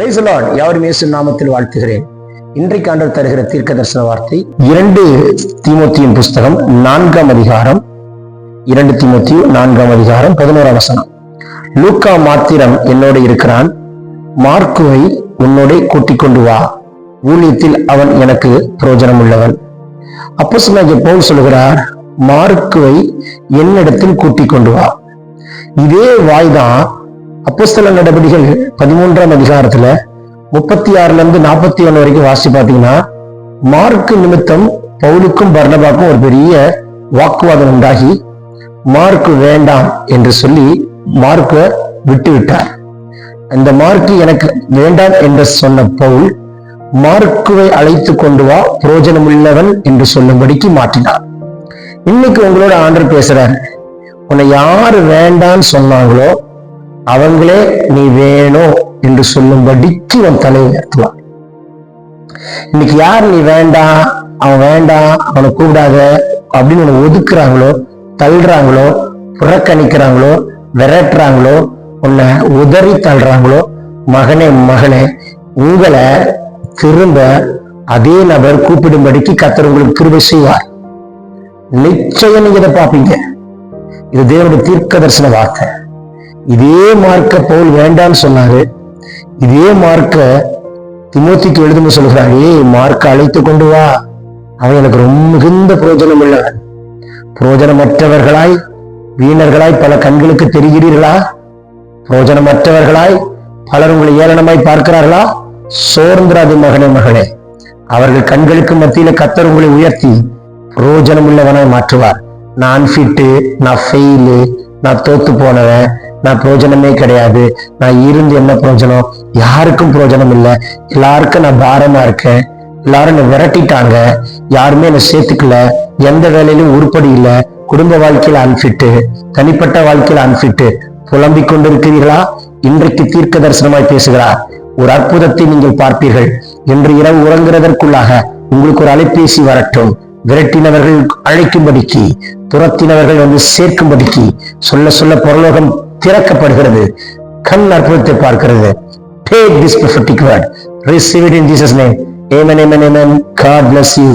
யாருமே யாவரும் இயேசு நாமத்தில் வாழ்த்துகிறேன். இன்றைக்கு ஆண்டவர் தருகிற தீர்க்க தரிசன வார்த்தை இரண்டு தீமோத்தியின் புஸ்தகம் நான்காம் அதிகாரம் இரண்டு தீமோத்தி நான்காம் அதிகாரம் பதினோராம் வசனம். லூக்கா மாத்திரம் என்னோட இருக்கிறான். மார்க்குவை உன்னோட கூட்டிக் கொண்டு வா. ஊழியத்தில் அவன் எனக்கு பிரயோஜனம் உள்ளவன் அப்போ சொன்னாங்க பவுல் சொல்கிறார் மார்க்குவை என்னிடத்தில் கூட்டிக் கொண்டு வா. இதே வாய்தான் அப்போஸ்தல நடவடிக்கைகள் பதிமூன்றாம் அதிகாரத்துல முப்பத்தி ஆறுல இருந்து நாற்பத்தி ஒன்று வரைக்கும் வாசி பாத்தீங்கன்னா மார்க்கு நிமித்தம் பவுலுக்கும் பர்ணபாக்கும் ஒரு பெரிய வாக்குவாதம் உண்டாகி மார்க் வேண்டாம் என்று சொல்லி மார்க்க விட்டு விட்டார் அந்த மார்க்கு எனக்கு வேண்டாம் என்று சொன்ன பவுல் மார்க்குவை அழைத்து கொண்டு வா புரோஜனம் உள்ளவன் என்று சொல்லும்படிக்கு மாற்றினார். இன்னைக்கு உங்களோட ஆண்டர் பேசுறாரு. உன்னை யாரு வேண்டான்னு சொன்னாங்களோ அவங்களே நீ வேணும் என்று சொல்லும்படிக்கு உன் தலையை உயர்த்துவான் இன்னைக்கு யார் நீ வேண்டாம் அவன் வேண்டாம் அவனை கூப்பிடாத அப்படின்னு உன்னை ஒதுக்குறாங்களோ தள்ளுறாங்களோ புறக்கணிக்கிறாங்களோ விரட்டுறாங்களோ உன்னை உதறி தள்ளுறாங்களோ மகனே மகளே உங்களை திரும்ப அதே நபர் கூப்பிடும்படிக்கு கத்தர் உங்களுக்கு கிருபை செய்வார். நிச்சயம் நீங்க இதை பார்ப்பீங்க. இது தேவனுடைய தீர்க்க தரிசன வார்த்தை. இதே மார்க்க பவுல் வேண்டான்னு சொன்னாரு. இதே மார்க்க திமுத்திக்கு எழுதும் சொல்கிறார் ஏய் மார்க்க அழைத்து கொண்டு வா. அவன் எனக்கு ரொம்ப மிகுந்த பிரயோஜனம் உள்ளவன். புரோஜனமற்றவர்களாய் வீணர்களாய் பல கண்களுக்கு தெரிகிறீர்களா? புரோஜனமற்றவர்களாய் பலர் உங்களை ஏளனமாய் பார்க்கிறார்களா? சோர்ந்திராது மகனே மகளே. அவர்கள் கண்களுக்கு மத்தியில கத்தர் உங்களை உயர்த்தி புரோஜனம் உள்ளவனாய் மாற்றுவார். நான் ஃபிட்டு நான் ஃபெயிலு நான் தோத்து போனவன். நான் பிரயோஜனமே கிடையாது. நான் இருந்து என்ன பிரோஜனம்? யாருக்கும் பிரயோஜனம் இல்லை. எல்லாருக்கும் நான் பாரமா இருக்கேன். எல்லாரும் என்னை விரட்டிட்டாங்க. யாருமே என்னை சேர்த்துக்கல. எந்த வேலையிலும் உருப்படி இல்லை. குடும்ப வாழ்க்கையில அன்ஃபிட்டு தனிப்பட்ட வாழ்க்கையில அன்ஃபிட்டு புலம்பிக் கொண்டிருக்கிறீர்களா? இன்றைக்கு தீர்க்க தரிசனமாய் பேசுகிறார் ஒரு அற்புதத்தை நீங்கள் பார்ப்பீர்கள். இன்று இரவு உறங்குறதற்குள்ளாக உங்களுக்கு ஒரு அலைபேசி வரட்டும். விரட்டினவர்கள் அழைக்கும்படிக்கு துரத்தினவர்கள் வந்து சேர்க்கும்படிக்கு. சொல்ல சொல்ல பரலோகம் திறக்கப்படுகிறது கண் அற்புதத்தை பார்க்கிறது Take this prophetic word. Receive it in Jesus' name. Amen, amen, amen. God bless you.